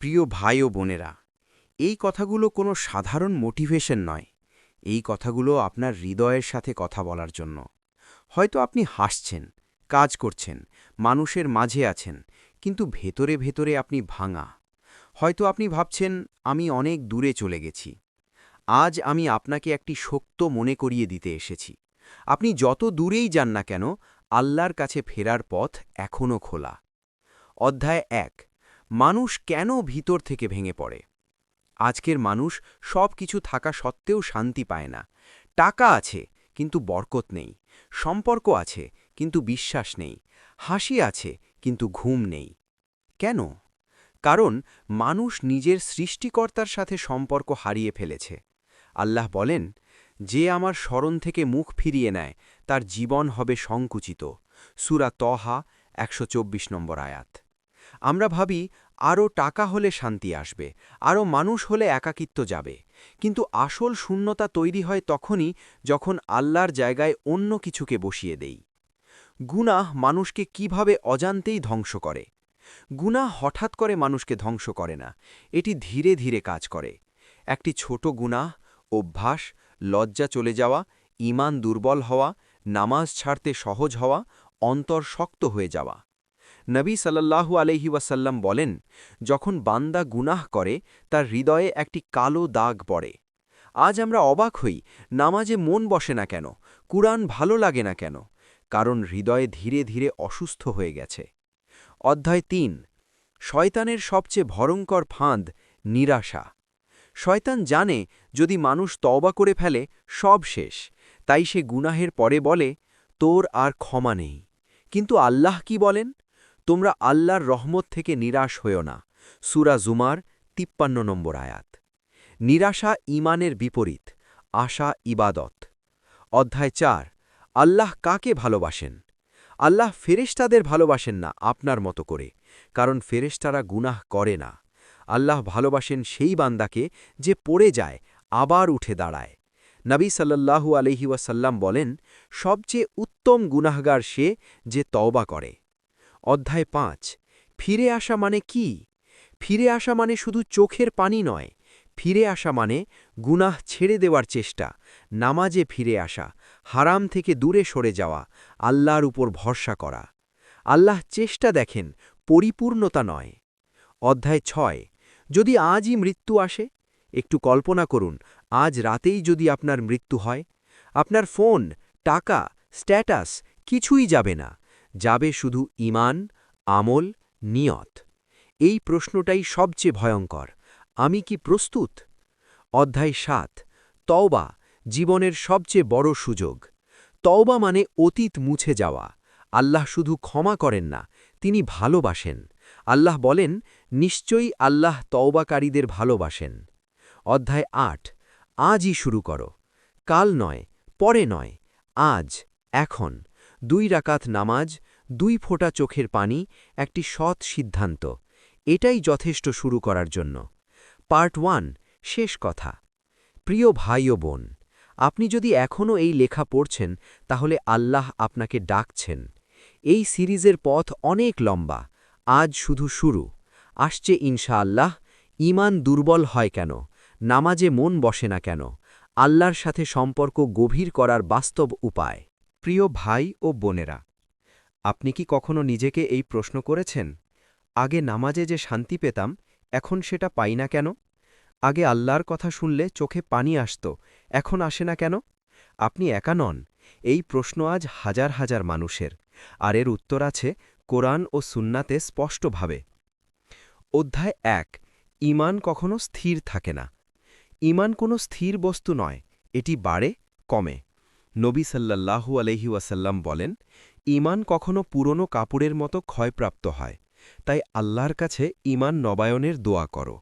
প্রিয় ভাই ও বোনেরা, এই কথাগুলো কোনো সাধারণ মোটিভেশন নয়। এই কথাগুলো আপনার হৃদয়ের সাথে কথা বলার জন্য। হয়তো আপনি হাসছেন, কাজ করছেন, মানুষের মাঝে আছেন, কিন্তু ভেতরে ভেতরে আপনি ভাঙা। হয়তো আপনি ভাবছেন, আমি অনেক দূরে চলে গেছি। আজ আমি আপনাকে একটি শক্ত মনে করিয়ে দিতে এসেছি। আপনি যত দূরেই যান না কেন, আল্লাহর কাছে ফেরার পথ এখনও খোলা। অধ্যায় এক মানুষ কেন ভিতর থেকে ভেঙে পড়ে? আজকের মানুষ সব কিছু থাকা সত্ত্বেও শান্তি পায় না। টাকা আছে, কিন্তু বরকত নেই। সম্পর্ক আছে, কিন্তু বিশ্বাস নেই। হাসি আছে, কিন্তু ঘুম নেই। কেন? কারণ মানুষ নিজের সৃষ্টিকর্তার সাথে সম্পর্ক হারিয়ে ফেলেছে। আল্লাহ বলেন, যে আমার স্মরণ থেকে মুখ ফিরিয়ে নেয়, তার জীবন হবে সংকুচিত। সুরা তহা একশো চব্বিশ নম্বর আয়াত। আমরা ভাবি, আরও টাকা হলে শান্তি আসবে, আরও মানুষ হলে একাকিত্ব যাবে। কিন্তু আসল শূন্যতা তৈরি হয় তখনই যখন আল্লাহর জায়গায় অন্য কিছুকে বসিয়ে দেই। গুনাহ মানুষকে কীভাবে অজান্তেই ধ্বংস করে? গুনাহ হঠাৎ করে মানুষকে ধ্বংস করে না, এটি ধীরে ধীরে কাজ করে। একটি ছোট গুনাহ, অভ্যাস, লজ্জা চলে যাওয়া ইমান দুর্বল হওয়া, নামাজ ছাড়তে সহজ হওয়া, অন্তর শক্ত হয়ে যাওয়া। নবী সাল্লাল্লাহু আলহি ওয়াসাল্লাম বলেন, যখন বান্দা গুনাহ করে, তার হৃদয়ে একটি কালো দাগ পড়ে। আজ আমরা অবাক হই, নামাজে মন বসে না কেন? কুরআন ভালো লাগে না কেন? কারণ হৃদয়ে ধীরে ধীরে অসুস্থ হয়ে গেছে। অধ্যায় তিন, শয়তানের সবচেয়ে ভয়ঙ্কর ফাঁদ, নিরাশা। শয়তান জানে, যদি মানুষ তওবা করে ফেলে, সব শেষ। তাই সে গুনাহের পরে বলে, তোর আর ক্ষমা নেই। কিন্তু আল্লাহ কি বলেন? তোমরা আল্লাহর রহমত থেকে নিরাশ হয়েও না। সুরা জুমার তিপ্পান্ন নম্বর আয়াত। নিরাশা ইমানের বিপরীত, আশা ইবাদত। অধ্যায় চার, আল্লাহ কাকে ভালোবাসেন? আল্লাহ ফেরেশতাদের ভালোবাসেন না আপনার মতো করে, কারণ ফেরেশতারা গুনাহ করে না। আল্লাহ ভালোবাসেন সেই বান্দাকে যে পড়ে যায়, আবার উঠে দাঁড়ায়। নবী সাল্লাল্লাহু আলহি ওয়াসাল্লাম বলেন, সবচেয়ে উত্তম গুনাহগার সে যে তওবা করে। অধ্যায় পাঁচ, ফিরে আসা মানে কি? ফিরে আসা মানে শুধু চোখের পানি নয়, ফিরে আসা মানে গুনাহ ছেড়ে দেওয়ার চেষ্টা, নামাজে ফিরে আসা, হারাম থেকে দূরে সরে যাওয়া, আল্লাহর উপর ভরসা করা। আল্লাহ চেষ্টা দেখেন, পরিপূর্ণতা নয়। অধ্যায় ছয়, যদি আজই মৃত্যু আসে, একটু কল্পনা করুন, আজ রাতেই যদি আপনার মৃত্যু হয়, আপনার ফোন, টাকা, স্ট্যাটাস কিছুই যাবে না। যাবে শুধু ইমান আমল, নিয়ত। এই প্রশ্নটাই সবচেয়ে ভয়ঙ্কর। আমি কি প্রস্তুত? অধ্যায় সাত, তওবা জীবনের সবচেয়ে বড় সুযোগ। তওবা মানে অতীত মুছে যাওয়া। আল্লাহ শুধু ক্ষমা করেন না, তিনি ভালোবাসেন। আল্লাহ বলেন, নিশ্চয়ই আল্লাহ তওবাকারীদের ভালোবাসেন। অধ্যায় আট, আজই শুরু করো। কাল নয়, পরে নয়, আজ, এখন। দুই রাকাত নামাজ, দুই ফোঁটা চোখের পানি, একটি সৎ সিদ্ধান্ত। এটাই যথেষ্ট শুরু করার জন্য। পার্ট ওয়ান, শেষ কথা। প্রিয় ভাই ও বোন, আপনি যদি এখনও এই লেখা পড়ছেন, তাহলে আল্লাহ আপনাকে ডাকছেন। এই সিরিজের পথ অনেক লম্বা। আজ শুধু শুরু। আসছে ইনশাআল্লাহ ইমান দুর্বল হয় কেন? নামাজে মন বসে না কেন? আল্লাহর সাথে সম্পর্ক গভীর করার বাস্তব উপায়। প্রিয় ভাই ও বোনেরা, আপনি কি কখনো নিজেকে এই প্রশ্ন করেছেন? আগে নামাজে যে শান্তি পেতাম, এখন সেটা পাই না কেন? আগে আল্লাহর কথা শুনলে চোখে পানি আসত, এখন আসে না কেন? আপনি একা নন, এই প্রশ্ন আজ হাজার হাজার মানুষের, আর এর উত্তর আছে কোরআন ও সুন্নাতে স্পষ্টভাবে। অধ্যায় এক, ইমান কখনো স্থির থাকে না। ইমান কোনো স্থির বস্তু নয়, এটি বাড়ে, কমে। নবী সাল্লাল্লাহু আলহি ওয়াসাল্লাম বলেন ইমান কখনো পুরনো কাপড়ের মতো ক্ষয়প্রাপ্ত হয়। তাই আল্লাহর কাছে ইমান নবায়নের দোয়া করো।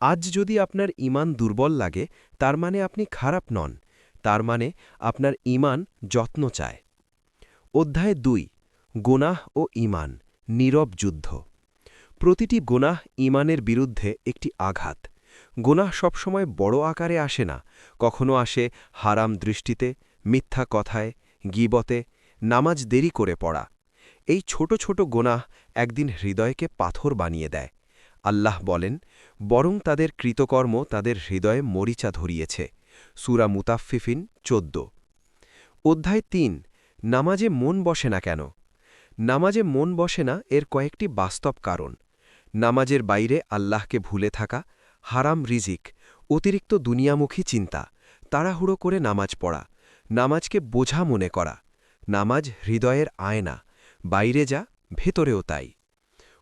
আজ যদি আপনার ইমান দুর্বল লাগে, তার মানে আপনি খারাপ নন। তার মানে আপনার ইমান যত্ন চায়। অধ্যায় দুই, গোনাহ ও ইমান নীরব যুদ্ধ। প্রতিটি গোনাহ ইমানের বিরুদ্ধে একটি আঘাত। গোনাহ সবসময় বড় আকারে আসে না, কখনো আসে হারাম দৃষ্টিতে মিথ্যা কথায়, গিবতে, নামাজ দেরি করে পড়া। এই ছোট ছোট গোনাহ একদিন হৃদয়কে পাথর বানিয়ে দেয়। আল্লাহ বলেন, বরং তাদের কৃতকর্ম তাদের হৃদয়ে মরিচা ধরিয়েছে। সুরা মুতাফিফিন চোদ্দ। অধ্যায় তিন, নামাজে মন বসে না কেন? নামাজে মন বসে না এর কয়েকটি বাস্তব কারণ। নামাজের বাইরে আল্লাহকে ভুলে থাকা হারাম রিজিক, অতিরিক্ত দুনিয়ামুখী চিন্তা, তাড়াহুড়ো করে নামাজ পড়া নামাজকে বোঝা মনে করা। নামাজ হৃদয়ের আয়না, বাইরে যা, ভেতরেও তাই।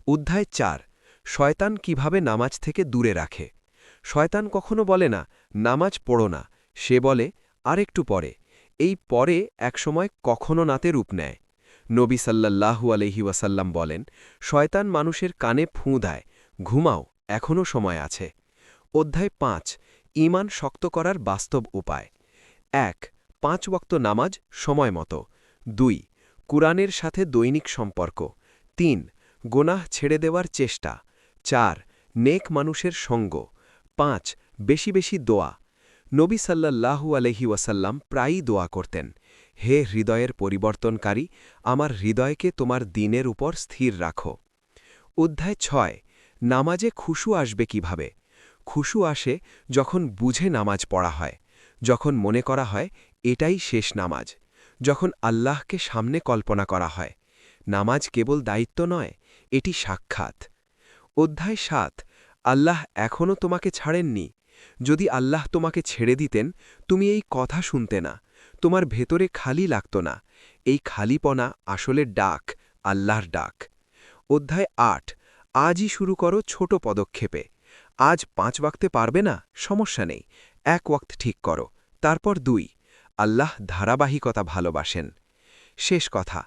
অধ্যায় চার, শয়তান কীভাবে নামাজ থেকে দূরে রাখে? শয়তান কখনো বলে না, নামাজ পড়ো না। সে বলে, আরেকটু পরে। এই পরে একসময় কখনো নাতে রূপ নেয়। নবী সাল্লাল্লাহু আলহি ওয়াসাল্লাম বলেন, শয়তান মানুষের কানে ফুঁ দেয়, ঘুমাও এখনও সময় আছে। অধ্যায় পাঁচ, ইমান শক্ত করার বাস্তব উপায়। এক পাঁচ ওক্ত নামাজ সময় মতো। দুই, কুরআনের সাথে দৈনিক সম্পর্ক। তিন, গোনাহ ছেড়ে দেওয়ার চেষ্টা। চার, নেক মানুষের সঙ্গ। পাঁচ, বেশি বেশি দোয়া। নবী সাল্লাল্লাহু আলহি ওয়াসাল্লাম প্রায়ই দোয়া করতেন, হে হৃদয়ের পরিবর্তনকারী, আমার হৃদয়কে তোমার দিনের উপর স্থির রাখো। অধ্যায় ছয়, নামাজে খুশু আসবে কীভাবে? খুশু আসে যখন বুঝে নামাজ পড়া হয়, যখন মনে করা হয় এটাই শেষ নামাজ, যখন আল্লাহকে সামনে কল্পনা করা হয়। নামাজ কেবল দায়িত্ব নয়, এটি সাক্ষাৎ। অধ্যায় সাত, আল্লাহ এখনও তোমাকে ছাড়েননি। যদি আল্লাহ তোমাকে ছেড়ে দিতেন, তুমি এই কথা শুনতে না, তোমার ভেতরে খালি লাগত না। এই খালিপনা আসলে ডাক, আল্লাহর ডাক। অধ্যায় আট, আজই শুরু করো ছোট পদক্ষেপে। আজ পাঁচ ওয়াক্তে পারবে না, সমস্যা নেই। এক ওয়াক্ত ঠিক করো। তারপর দুই আল্লাহ ধারাবাহিকতা ভালোবাসেন। শেষ কথা,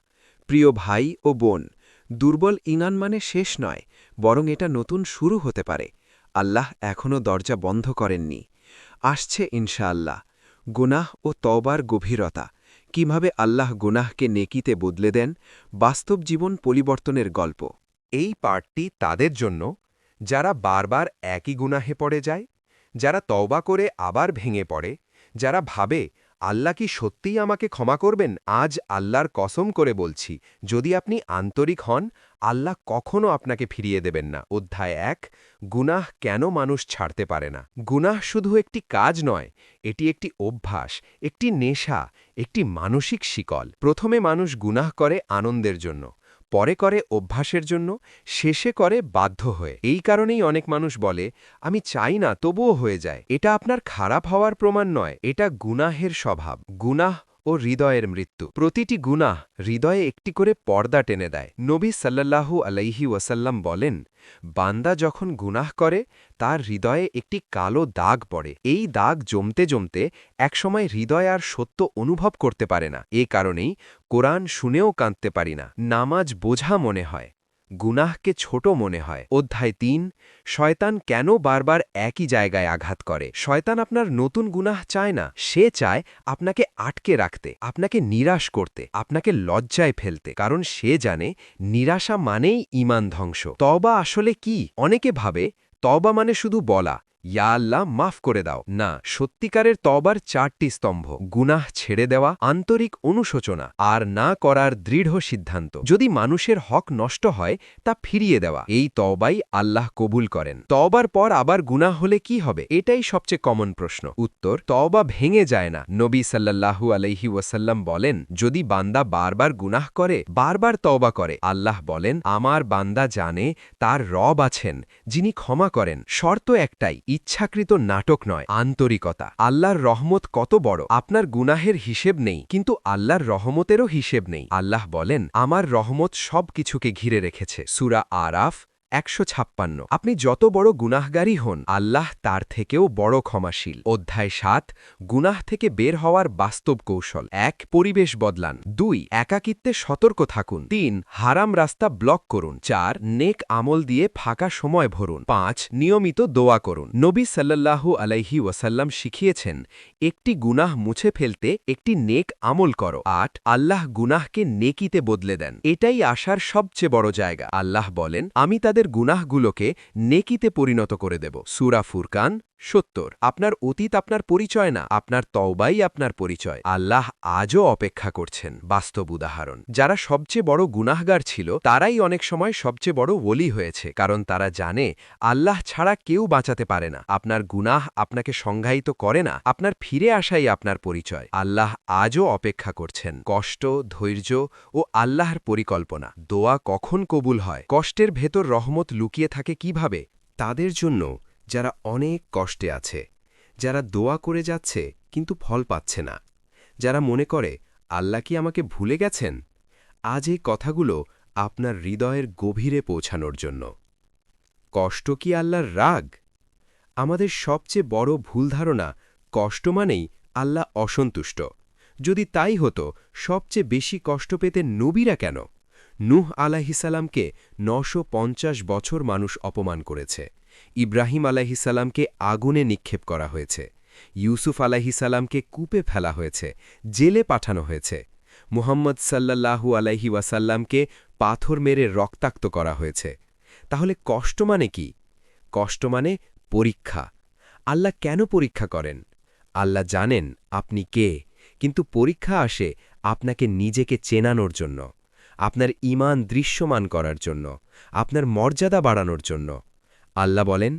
প্রিয় ভাই ও বোন, দুর্বল ইনান মানে শেষ নয়, বরং এটা নতুন শুরু হতে পারে। আল্লাহ এখনও দরজা বন্ধ করেননি। আসছে ইনশাআল্লাহ। গুনাহ ও তওবার গভীরতা। কীভাবে আল্লাহ গুনাহকে নেকিতে বদলে দেন? বাস্তব জীবন পরিবর্তনের গল্প। এই পাঠটি তাদের জন্য। যারা বারবার একই গুনাহে পড়ে যায়, যারা তওবা করে আবার ভেঙে পড়ে, যারা ভাবে আল্লাহ কি সত্যিই আমাকে ক্ষমা করবেন? আজ আল্লাহর কসম করে বলছি, যদি আপনি আন্তরিক হন, আল্লাহ কখনো আপনাকে ফিরিয়ে দেবেন না। অধ্যায় এক, গুনাহ কেন মানুষ ছাড়তে পারে না? গুনাহ শুধু একটি কাজ নয়, এটি একটি অভ্যাস, একটি নেশা, একটি মানসিক শিকল। প্রথমে মানুষ গুনাহ করে আনন্দের জন্য। পরে করে অভ্যাসের জন্য, শেষে করে বাধ্য হয়ে। এই কারণেই অনেক মানুষ বলে, আমি চাই না, তবুও হয়ে যায়। এটা আপনার খারাপ হওয়ার প্রমাণ নয়, এটা গুনাহের স্বভাব। গুনাহ ও হৃদয়ের মৃত্যু। প্রতিটি গুনাহ হৃদয়ে একটি করে পর্দা টেনে দেয়। নবী সাল্লাল্লাহু আলাইহি ওয়াসাল্লাম বলেন, বান্দা যখন গুনাহ করে, তার হৃদয়ে একটি কালো দাগ পড়ে। এই দাগ জমতে জমতে একসময় হৃদয় আর সত্য অনুভব করতে পারে না। এ কারণেই কোরআন শুনেও কাঁদতে পারি না। নামাজ বোঝা মনে হয়। গুনাহকে ছোট মনে হয়। অধ্যায় তিন, শয়তান কেন বারবার একই জায়গায় আঘাত করে? শয়তান আপনার নতুন গুনাহ চায় না। সে চায় আপনাকে আটকে রাখতে, আপনাকে নিরাশ করতে, আপনাকে লজ্জায় ফেলতে। কারণ সে জানে নিরাশা মানেই ইমান ধ্বংস। তবা আসলে কি? অনেকে ভাবে তবা মানে শুধু বলা। ইয়া আল্লাহ, মাফ করে দাও। না, সত্যিকারের তবার চারটি স্তম্ভ, গুনাহ ছেড়ে দেওয়া, আন্তরিক অনুশোচনা, আর না করার দৃঢ় সিদ্ধান্ত। যদি মানুষের হক নষ্ট হয়, তা ফিরিয়ে দেওয়া। এই তবাই আল্লাহ কবুল করেন। তবার পর আবার গুনাহ হলে কি হবে? এটাই সবচেয়ে কমন প্রশ্ন। উত্তর তবা ভেঙে যায় না। নবী সাল্লাল্লাহু আলাইহি ওয়াসাল্লাম বলেন, যদি বান্দা বারবার গুনাহ করে, বারবার তওবা করে, আল্লাহ বলেন, আমার বান্দা জানে, তার রব আছেন, যিনি ক্ষমা করেন। শর্ত একটাই ইচ্ছাকৃত নাটক নয়, আন্তরিকতা। আল্লাহর রহমত কত বড়, আপনার গুনাহের হিসেব নেই, কিন্তু আল্লাহর রহমতেরও হিসেব নেই। আল্লাহ বলেন, আমার রহমত সব কিছুকে ঘিরে রেখেছে। সুরা আরাফ একশো ছাপ্পান্ন। আপনি যত বড় গুনাহগারী হন, আল্লাহ তার থেকেও বড় ক্ষমাশীল। অধ্যায় সাত, গুনাহ থেকে বের হওয়ার বাস্তব কৌশল। এক, পরিবেশ বদলান। দুই, একাকিত্বে সতর্ক থাকুন। তিন, হারাম রাস্তা ব্লক করুন। চার, নেক আমল দিয়ে ফাঁকা সময় ভরুন। পাঁচ, নিয়মিত দোয়া করুন। নবী সাল্লাল্লাহু আলাইহি ওয়াসাল্লাম শিখিয়েছেন, একটি গুনাহ মুছে ফেলতে একটি নেক আমল করো। আট, আল্লাহ গুনাহকে নেকিতে বদলে দেন। এটাই আশার সবচেয়ে বড় জায়গা। আল্লাহ বলেন, আমি তাদের গুনাহগুলোকে নেকিতে পরিণত করে দেব। সুরা ফুরকান সত্তর। আপনার অতীত আপনার পরিচয় না, আপনার তওবাই আপনার পরিচয়। আল্লাহ আজও অপেক্ষা করছেন, বাস্তব উদাহরণ। যারা সবচেয়ে বড় গুনাহগার ছিল, তারাই অনেক সময় সবচেয়ে বড় ওলি হয়েছে, কারণ তারা জানে, আল্লাহ ছাড়া কেউ বাঁচাতে পারে না। আপনার গুনাহ আপনাকে সংজ্ঞায়িত করে না, আপনার ফিরে আসাই আপনার পরিচয়। আল্লাহ আজও অপেক্ষা করছেন, কষ্ট, ধৈর্য ও আল্লাহর পরিকল্পনা। দোয়া কখন কবুল হয়? কষ্টের ভেতর রহমত লুকিয়ে থাকে কীভাবে? তাদের জন্য যারা অনেক কষ্টে আছে, যারা দোয়া করে যাচ্ছে কিন্তু ফল পাচ্ছে না। যারা মনে করে, আল্লাহ কি আমাকে ভুলে গেছেন? আজ এই কথাগুলো আপনার হৃদয়ের গভীরে পৌঁছানোর জন্য। কষ্ট কি আল্লাহর রাগ? আমাদের সবচেয়ে বড় ভুল ধারণা, কষ্ট মানেই আল্লাহ অসন্তুষ্ট। যদি তাই হতো, সবচেয়ে বেশি কষ্ট পেতে নবীরা কেন? নূহ আলাহিসাল্লামকে নশো বছর মানুষ অপমান করেছে। ইব্রাহিম আলাহিসাল্লামকে আগুনে নিক্ষেপ করা হয়েছে। ইউসুফ আলাহিসাল্লামকে কূপে ফেলা হয়েছে, জেলে পাঠানো হয়েছে। মুহাম্মদ সাল্লাল্লাহু আলাইহি ওয়াসাল্লামকে পাথর মেরে রক্তাক্ত করা হয়েছে। তাহলে কষ্ট মানে কি? কষ্ট মানে পরীক্ষা। আল্লাহ কেন পরীক্ষা করেন? আল্লাহ জানেন আপনি কে, কিন্তু পরীক্ষা আসে আপনাকে নিজেকে চেনানোর জন্য, আপনার ইমান দৃশ্যমান করার জন্য, আপনার মর্যাদা বাড়ানোর জন্য। আল্লাহ বলেন,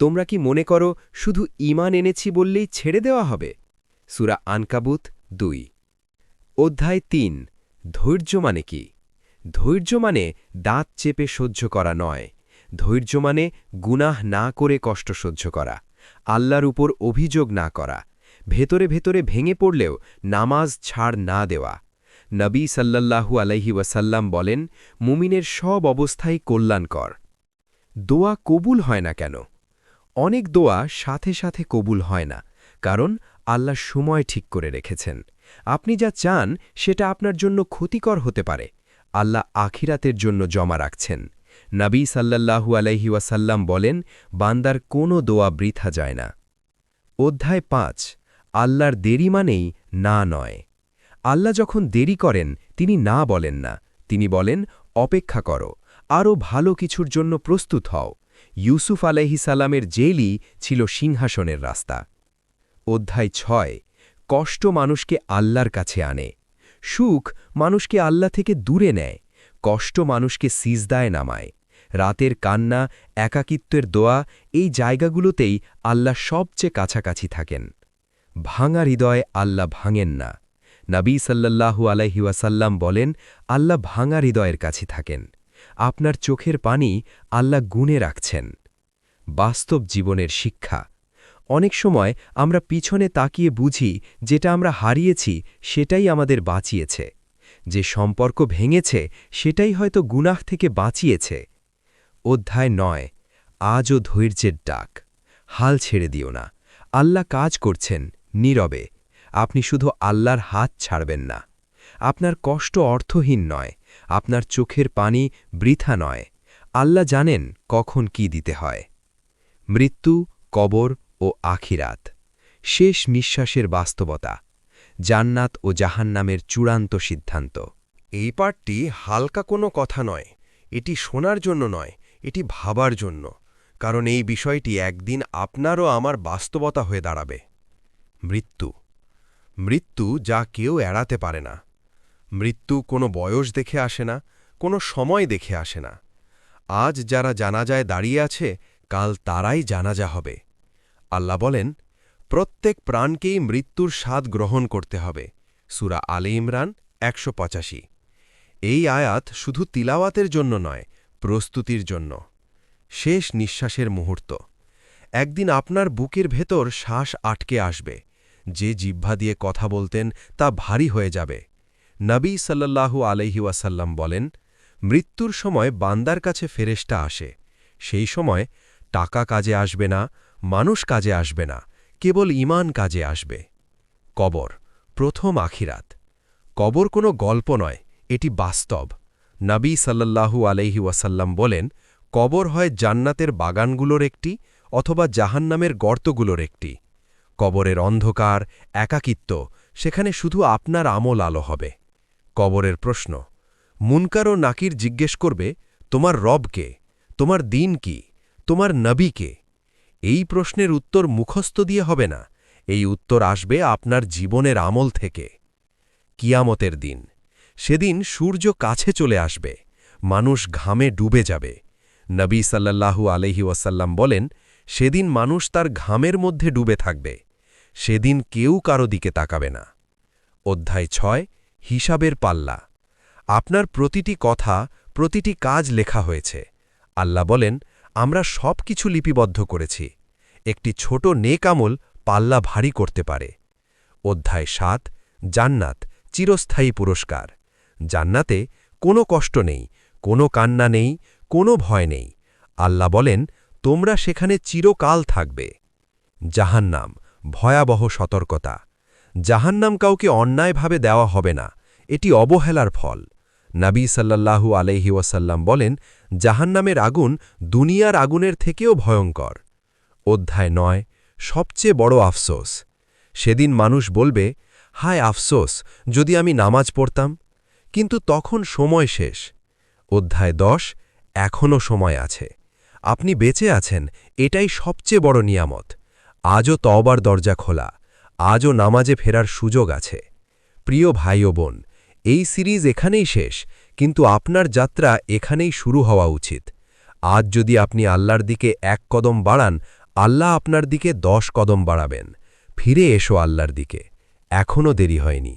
তোমরা কি মনে করো শুধু ইমান এনেছি বললেই ছেড়ে দেওয়া হবে? সুরা আনকাবুত দুই। অধ্যায় তিন, ধৈর্য মানে কি? ধৈর্য মানে দাঁত চেপে সহ্য করা নয়। ধৈর্য মানে গুনাহ না করে কষ্ট সহ্য করা, আল্লাহর উপর অভিযোগ না করা, ভেতরে ভেতরে ভেঙে পড়লেও নামাজ ছাড় না দেওয়া। নবী সাল্লাল্লাহু আলাইহি ওয়াসাল্লাম বলেন, মুমিনের সব অবস্থাই কল্যাণকর। দোয়া কবুল হয় না কেন? অনেক দোয়া সাথে সাথে কবুল হয় না, কারণ আল্লাহ সময় ঠিক করে রেখেছেন। আপনি যা চান, সেটা আপনার জন্য ক্ষতিকর হতে পারে। আল্লাহ আখিরাতের জন্য জমা রাখছেন। নবী সাল্লাল্লাহু আলাইহি ওয়াসাল্লাম বলেন, বান্দার কোনো দোয়া বৃথা যায় না। অধ্যায় পাঁচ, আল্লাহর দেরি মানেই না নয়। আল্লাহ যখন দেরি করেন, তিনি না বলেন না। তিনি বলেন, অপেক্ষা করো। আরও ভালো কিছুর জন্য প্রস্তুত হও। ইউসুফ আলাইহিসাল্লামের জেলই ছিল সিংহাসনের রাস্তা। অধ্যায় ছয়, কষ্ট মানুষকে আল্লাহর কাছে আনে। সুখ মানুষকে আল্লাহ থেকে দূরে নেয়, কষ্ট মানুষকে সিজদায় নামায়। রাতের কান্না, একাকিত্বের দোয়া এই জায়গাগুলোতেই আল্লাহ সবচেয়ে কাছাকাছি থাকেন। ভাঙা হৃদয় আল্লাহ ভাঙেন না। নবী সাল্লাল্লাহু আলাইহি ওয়াসাল্লাম বলেন, আল্লাহ ভাঙা হৃদয়ের কাছে থাকেন। আপনার চোখের পানি আল্লাহ গুণে রাখছেন। বাস্তব জীবনের শিক্ষা। অনেক সময় আমরা পিছনে তাকিয়ে বুঝি যেটা আমরা হারিয়েছি সেটাই আমাদের বাঁচিয়েছে। যে সম্পর্ক ভেঙেছে সেটাই হয়তো গুনাহ থেকে বাঁচিয়েছে। অধ্যায় নয়, আজও ধৈর্যের ডাক। হাল ছেড়ে দিও না। আল্লাহ কাজ করছেন নীরবে। আপনি শুধু আল্লাহর হাত ছাড়বেন না। আপনার কষ্ট অর্থহীন নয়। আপনার চোখের পানি বৃথা নয়। আল্লাহ জানেন কখন কি দিতে হয়। মৃত্যু, কবর ও আখিরাত, শেষ নিঃশ্বাসের বাস্তবতা, জান্নাত ও জাহান্নামের চূড়ান্ত সিদ্ধান্ত। এই পাঠটি হালকা কোনো কথা নয়, এটি শোনার জন্য নয়, এটি ভাবার জন্য, কারণ এই বিষয়টি একদিন আপনারও আমার বাস্তবতা হয়ে দাঁড়াবে। মৃত্যু মৃত্যু যা কেউ এড়াতে পারে না। মৃত্যু কোনো বয়স দেখে আসে না, কোনো সময় দেখে আসে না। আজ যারা জানাজায় দাঁড়িয়ে আছে, কাল তারাই জানাজা হবে। আল্লাহ বলেন, প্রত্যেক প্রাণকেই মৃত্যুর স্বাদ গ্রহণ করতে হবে। সুরা আলে ইমরান একশো পঁচাশি। এই আয়াত শুধু তিলাওয়াতের জন্য নয়, প্রস্তুতির জন্য। শেষ নিঃশ্বাসের মুহূর্ত। একদিন আপনার বুকের ভেতর শ্বাস আটকে আসবে। যে জিহ্বা দিয়ে কথা বলতেন তা ভারী হয়ে যাবে। নবী সাল্লাল্লাহু আলহি ওয়াসাল্লাম বলেন, মৃত্যুর সময় বান্দার কাছে ফেরেস্টা আসে। সেই সময় টাকা কাজে আসবে না, মানুষ কাজে আসবে না, কেবল ইমান কাজে আসবে। কবর, প্রথম আখিরাত। কবর কোনো গল্প নয়, এটি বাস্তব। নবী সাল্লাল্লাহু আলহি ওয়াসাল্লাম বলেন, কবর হয় জান্নাতের বাগানগুলোর একটি অথবা জাহান্নামের গর্তগুলোর একটি। কবরের অন্ধকার, একাকিত্ব, সেখানে শুধু আপনার আমল আলো হবে। কবরের প্রশ্ন। মুনকার ও নাকির জিজ্ঞেস করবে, তোমার রব কে? তোমার দিন কি? তোমার নবী কে? এই প্রশ্নের উত্তর মুখস্থ দিয়ে হবে না। এই উত্তর আসবে আপনার জীবনের আমল থেকে। কিয়ামতের দিন। সেদিন সূর্য কাছে চলে আসবে। মানুষ ঘামে ডুবে যাবে। নবী সাল্লাল্লাহু আলহি ওয়াসাল্লাম বলেন, সেদিন মানুষ তার ঘামের মধ্যে ডুবে থাকবে। সেদিন কেউ কারও দিকে তাকাবে না। অধ্যায় ছয় হিসাবের পাল্লা। আপনার প্রতিটি কথা, প্রতিটি কাজ লেখা হয়েছে। আল্লাহ বলেন, আমরা সব কিছু লিপিবদ্ধ করেছি। একটি ছোট নেকামল পাল্লা ভারী করতে পারে। অধ্যায় সাত, জান্নাত, চিরস্থায়ী পুরস্কার। জান্নাতে কোনো কষ্ট নেই, কোনো কান্না নেই, কোনো ভয় নেই। আল্লাহ বলেন, তোমরা সেখানে চিরকাল থাকবে। জাহান্নাম, ভয়াবহ সতর্কতা। জাহান্নাম কাউকে অন্যায়ভাবে দেওয়া হবে না। এটি অবহেলার ফল। নাবী সাল্লাল্লাহু আলহি ওয়াসাল্লাম বলেন, জাহান্নামের আগুন দুনিয়ার আগুনের থেকেও ভয়ঙ্কর। অধ্যায় নয়, সবচেয়ে বড় আফসোস। সেদিন মানুষ বলবে, হায় আফসোস, যদি আমি নামাজ পড়তাম। কিন্তু তখন সময় শেষ। অধ্যায় দশ, এখনও সময় আছে। আপনি বেঁচে আছেন, এটাই সবচেয়ে বড় নিয়ামত। আজও তওবার দরজা খোলা। আজও নামাজে ফেরার সুযোগ আছে। প্রিয় ভাই ও বোন, এই সিরিজ এখানেই শেষ, কিন্তু আপনার যাত্রা এখানেই শুরু হওয়া উচিত। আজ যদি আপনি আল্লাহর দিকে এক কদম বাড়ান, আল্লাহ আপনার দিকে দশ কদম বাড়াবেন। ফিরে এসো আল্লাহর দিকে। এখনও দেরি হয়নি।